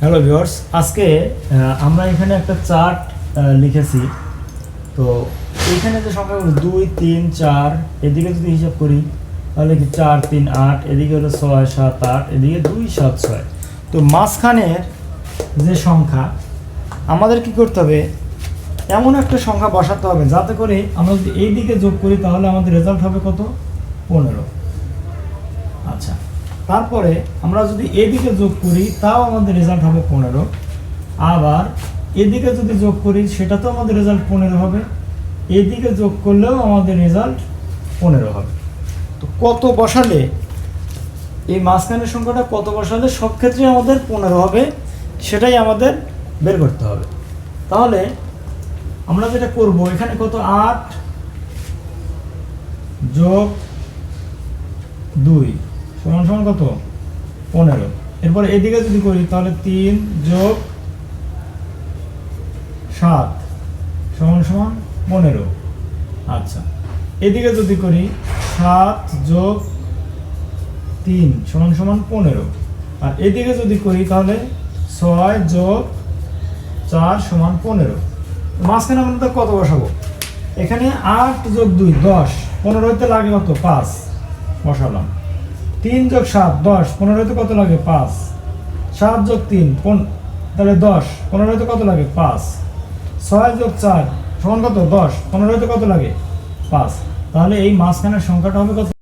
Hello viewers আজকে আমরা এখানে একটা চার্ট লিখেছি। তো এখানে যে সংখ্যাগুলো দুই, তিন, চার, এদিকে যদি হিসাব করি, তাহলে কি চার, তিন, আট, এদিকে হলো ছয়, সাত, আট, এদিকে দুই, সাত, ছয়। তো মাঝখানের যে সংখ্যা, আমাদের কি করতে হবে? এমন একটা সংখ্যা বসাতে হবে, যাতে করে আমরা যদি এই দিকে যোগ করি, তাহলে আমাদের রেজাল্ট হবে কত? পনেরো। আচ্ছা। তারপরে আমরা যদি এদিকে যোগ করি, তাও আমাদের রেজাল্ট হবে পনেরো। আবার এদিকে যদি যোগ করি, সেটা তো আমাদের রেজাল্ট পনেরো হবে। এদিকে যোগ করলেও আমাদের রেজাল্ট পনেরো হবে। তো কত বসালে, এই মাঝখানের সংখ্যাটা কত বসালে, সব ক্ষেত্রে আমাদের পনেরো হবে, সেটাই আমাদের বের করতে হবে। তাহলে আমরা যেটা করব, এখানে কত? আট যোগ দুই। সমান সমান কত? পনেরো। এরপর এদিকে যদি করি, তাহলে তিন যোগ সাত সমান সমান পনেরো। আচ্ছা। এদিকে যদি করি, সাত যোগ তিন সমান সমান পনেরো। আর এদিকে যদি করি, তাহলে ছয় যোগ চার সমান পনেরো। মাঝখানে আমরা কত বসাবো? এখানে আট যোগ দুই, দশ। পনেরো হইতে লাগে কত? পাঁচ। বসালাম। তিন যোগ সাত, দশ, পনেরো হইতে কত লাগে? পাঁচ। সাত যোগ তিন, পন তাহলে দশ, পনেরো হইতে কত লাগে? পাঁচ। ছয় যোগ চার, সমান কত? দশ, পনেরো হইতে কত লাগে? পাঁচ। তাহলে এই মাঝখানের সংখ্যাটা হবে কত?